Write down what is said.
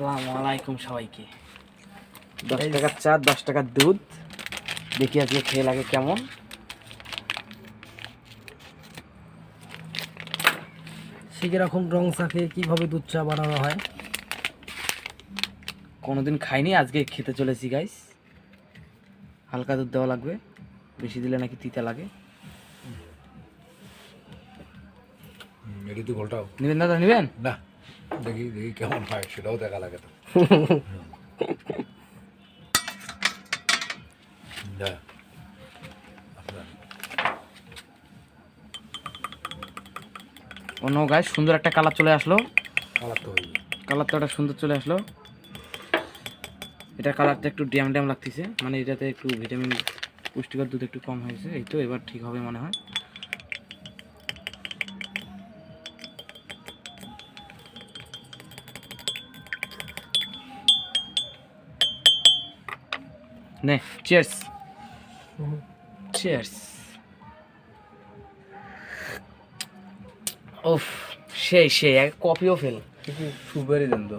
আসসালামু আলাইকুম সবাইকে। দশ টাকার চা দশ টাকার দুধ। দেখি আজকে খেয়ে লাগে কেমন। সে কীরকম রং চাকে কীভাবে দুধ চা বানানো হয়? কোনোদিন খাইনি আজকে খেতে চলেছি গাইস হালকা দুধ দেওয়া লাগবে। বেশি দিলে নাকি তিতা লাগে। নেবেন দাদা নেবেন? না। দেখি দেখি কেমন হয় সেটাও দেখা লাগে তো। অন্য গাছ সুন্দর একটা কালার চলে আসলো। কালার তো কালার তো একটা সুন্দর চলে আসলো। এটার কালারটা একটু ড্যাম ড্যাম লাগতেছে। মানে এটাতে একটু ভিটামিন পুষ্টিকর দুধ একটু কম হয়েছে এই তো এবার ঠিক হবে মনে হয়। নে চিয়ার্স চিয়ার্স ওফ সেই সেই এক কপিও ফেল সুপারি দেন তো।